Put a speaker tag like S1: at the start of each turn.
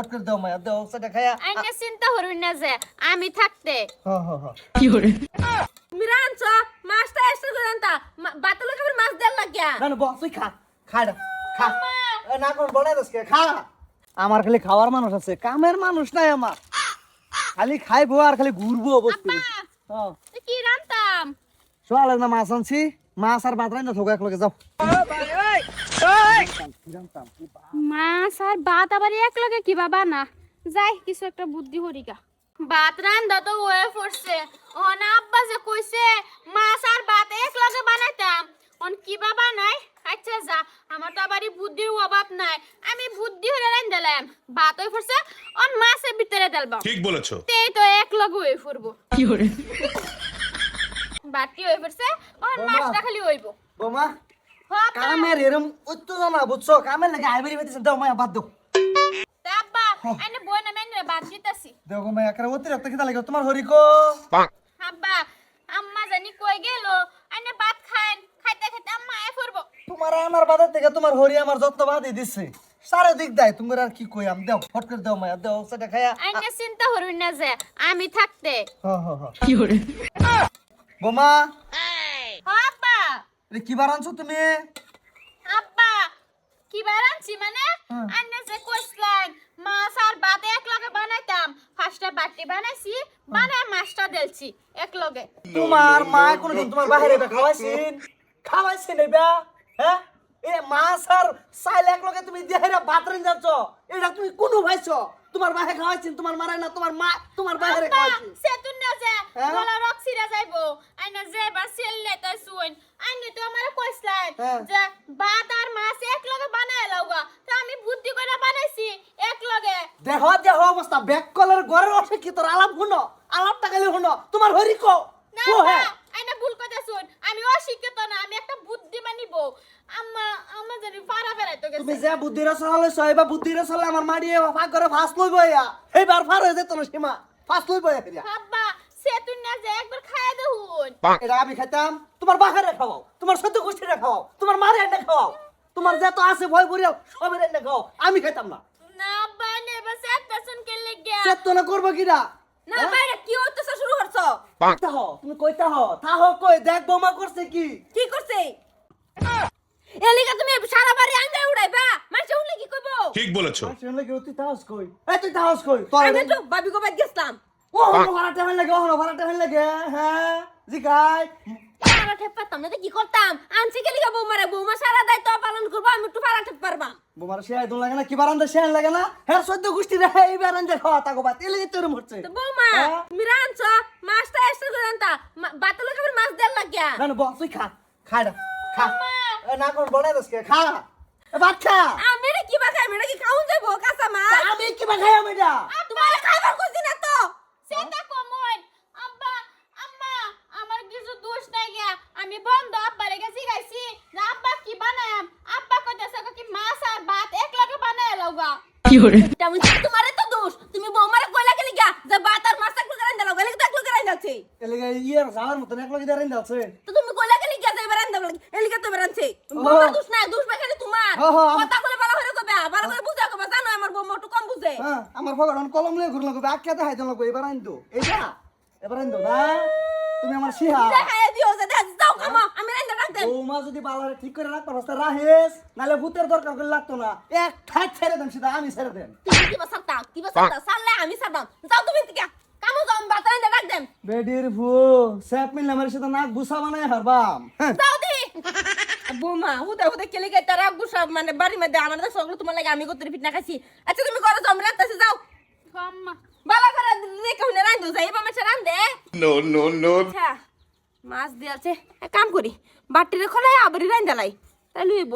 S1: ফট করে দাও মায়া দাও সেটা খায়া।
S2: আইনে চিন্তা করুন না যে আমি থাকতে।
S1: হ হ হ
S3: তুমি রাঁধছ মাছটা এসে করে আনতা। বাতলে খাবার মাছ দেন লাগিয়া।
S1: না না বস খা খা না খা। না কোন বলে দসকে খা। আমার খালি খাওয়ার মানুষ আছে কামের মানুষ নাই আমার। খালি খাইবো আর খালি ঘুরবো বসতে হ্যাঁ।
S2: কি রান্তাম?
S1: সোয়ালের না মাছ আনছি। মাছ আর ভাত রান্না থোকা একলগে যাও।
S2: মাছ আর ভাত আবার এক লগে কি বাবা? না যাই কিছু একটা বুদ্ধি হরিকা ভাত রান্দা তো পড়ছে। আব্বা যে কইছে মাছ আর ভাত এক লগে বানাইতাম। অন কি বাবা নাই আচ্ছা যা আমার তো আবার বুদ্ধির অভাব নাই। আমি বুদ্ধি হরে রান্দালাম ভাত হয়ে পড়ছে অন মাছের ভিতরে
S4: ঠিক বলেছ।
S2: তেই তো এক লগে হয়ে পড়ব। বাটি হয়ে পড়ছে অন। মাছটা খালি হইব।
S1: বোমা। কামের এরম উত্তেজনা বুঝছ? কামের লাগে আইবারি বেতেছে দাও মায়া বাদ দাও।
S2: তা আব্বা আইনে বই না মেনে ভাত দিতাছি।
S1: দেখো মায়া করে অতিরিক্ত খিদা লাগে তোমার হরিকো
S2: আব্বা আম্মা জানি কই গেল। আইনে ভাত খাইন খাইতে খাইতে আম্মা এ করব
S1: তোমার আমার বাজার থেকে তোমার হরি আমার যত্ন বাদই দিচ্ছে সারা দিক দেয় তুমি আর কি কই? আম দাও ফট করে দাও মায়া দাও সেটা খায়া।
S2: আইনে চিন্তা করুন না যে আমি থাকতে।
S1: হ হ হ বোমা
S2: হ আব্বা
S1: এটা কি বার আনছো তুমি?
S2: আব্বা কি বারানছি মানে?
S1: হুম।
S2: যে কইছলেন মাছ আর ভাত এক লগে বানাইতাম। ফার্স্টে বাটি বানাইছি বানায় মাছটা দেলছি এক লগে
S1: তোমার মা কোনদিন তোমার বাইরে বে খাওয়াইছেন? খাওয়াইছেন এবা হ্যাঁ? এ মাছ আর সাইল এক লগে তুমি দেহেরা ভাত রান যাচ্ছ এটা তুমি কোন ভাইছো? তোমার বাইরে খাওয়াইছেন তোমার মারে না তোমার মা তোমার বাইরে খাওয়াইছেন
S2: সেতুন না যে
S1: হ্যাঁ?
S2: গলা রক সিরা যাইবো আইনে যে বার সেললে তাই শুন আইনে তো আমার কইছলেন
S1: হ্যাঁ।
S2: যে ভাত আর মাছ এক লগে বানায় লওগা তো আমি বুদ্ধি করে বানাইছি এক লগে
S1: দেহ দেহ অবস্থা ব্যাক কলের ঘরের অশিক্ষিত আলাপ শুনো আলাপটা গেলে শুনো। তোমার হরি কো
S2: না না
S1: হ্যাঁ।
S2: আইনা ভুল কথা শুন আমি অশিক্ষিত না আমি একটা বুদ্ধি মানিব আম্মা আম্মা জানি ফারা ফেরাইতো
S1: তুমি যে বুদ্ধির চলালে সইবা বুদ্ধির চলে আমার মাড়িয়ে ভাগ করে ফাঁস লইব ইয়া। এইবার ফার হয়ে যেত না সীমা। ফাঁস লইব ইয়া
S2: আব্বা সেতুন না যে একবার খাইয়া দেখুন।
S1: এটা আমি খাইতাম তোমার বাহারে খাওয়াও তোমার সত্য গোষ্ঠীরে খাওয়াও তোমার মারে এনে খাওয়াও তোমার যত আছে ভয় করিয়াও সবের এনে খাও আমি খাইতাম না।
S2: না আব্বা নে বাস শুন কে লেগে
S1: চেত না কিরা?
S3: না বাইরে কি হইতেছে শুরু করছ?
S1: কইতা হ তুমি কইতা হ। তা হ কই দেখ বোমা করছে কি।
S3: কি করছে? এলিকা তুমি সারা বাড়ি আঙ্গাই উড়াইবা? মানুষ উঠলে কি কইব?
S4: ঠিক বলেছ।
S1: শুনলে লাগে তুই তাহস কই? এই তুই তাহস কই?
S3: আমি তো বাবি গোবাই গেছলাম।
S1: ও ভাড়াটা হইন লাগে ও ভাড়াটা হইন লাগে হ্যাঁ জিগাই।
S3: না কি করতাম? আনছি গেলিকা বৌমারে বৌমা সারা দায়িত্ব পালন করব আমি একটু ফারা ঠেপ পারবা
S1: বোমার সে আইদন লাগে না কি বারান্দা সে লাগে না? হ্যাঁ সদ্য গোষ্ঠী রে এই বারান্দা খাওয়া তাকো বাত এলে তোর মরছে।
S3: তো বৌমা
S1: হ্যাঁ?
S3: রাঁধছ মাছটা এসে করে আনতা বাতলে খাবার মাছ দেন লাগিয়া।
S1: না না বস তুই খা খা খা। না কোন বলে দসকে খা। বাচ্চা ভাত খা
S3: আমি এটা কি বা খাই এটা কি খাউন যাব কাঁচা মাছ
S1: আমি কি বা খাই আমি এটা
S3: তোমার খাইবার খুঁজি না তো
S2: সেটা কমন আব্বা আম্মা আমার কিছু দোষ নাই গিয়া আমি বন্ধ আব্বারে গেছি গাইছি না আব্বা কি বানায়াম আব্বা কইতাছে কি মাছ আর ভাত এক লগে বানায়
S3: এটা আমি তোমারে তো দোষ। তুমি বৌমারে কইলা গেলি গা যে বাত মাছ একটু করে দাও গেলি তো একটু করে দাওছে
S1: এলাকা ইয়ের যাওয়ার মতন এক লগে দাঁড়াই আছে
S3: তো তুমি কইলা গেলি গা যে এবার আনদাম লাগি এলিকা তো এবার বৌমার দোষ নাই দোষ বেখানে তোমার।
S1: ও, ও, আম-
S3: কথা কইলে ভালো করে কইবা ভালো করে বুঝা কইবা জানো আমার বৌমা একটু কম বুঝে।
S1: হ্যাঁ আমার ভগবান কলম লিয়ে ঘুরলো কবে আখ্যা দেখাই দিল এবার আইন দো এইটা? এবার আইন দো না? তুমি আমার সিহা
S3: দেখায় দিও যে দেখ আমি
S1: বৌমা যদি বালারে ঠিক করে রাখতে রাস্তা রাহেস নালে ভূতের দরকার করে লাগতো না। এক ঠাট ছেড়ে দেন সেটা আমি ছেড়ে দেন।
S3: তুমি কি বাসাতা কি বাসাতা সালে আমি যাও তুমি থেকে কামো যাও আমি বাত রান্দা রাখ দেন
S1: বেডির ভু স্যাপ মিললে আমার সাথে নাক বুসা বানায় হারবাম। হ্যাঁ।
S3: যাও দি। বৌমা হুদা হুদা কেলে গে তারা গুসা মানে বাড়ি মধ্যে আমার তোমার লাগে আমি কত খাইছি। আচ্ছা তুমি করো যাও আমি রাখতেছি যাও।
S2: আম্মা
S3: বালা করে দেখে হুনে রান্ধো যাই বা মাছ রান্ধে
S4: নো নো নো
S3: মাছ দিয়াছে। এক কাম করি বাটিরে খোলাই আবরি রান্দালাই তাই লইব।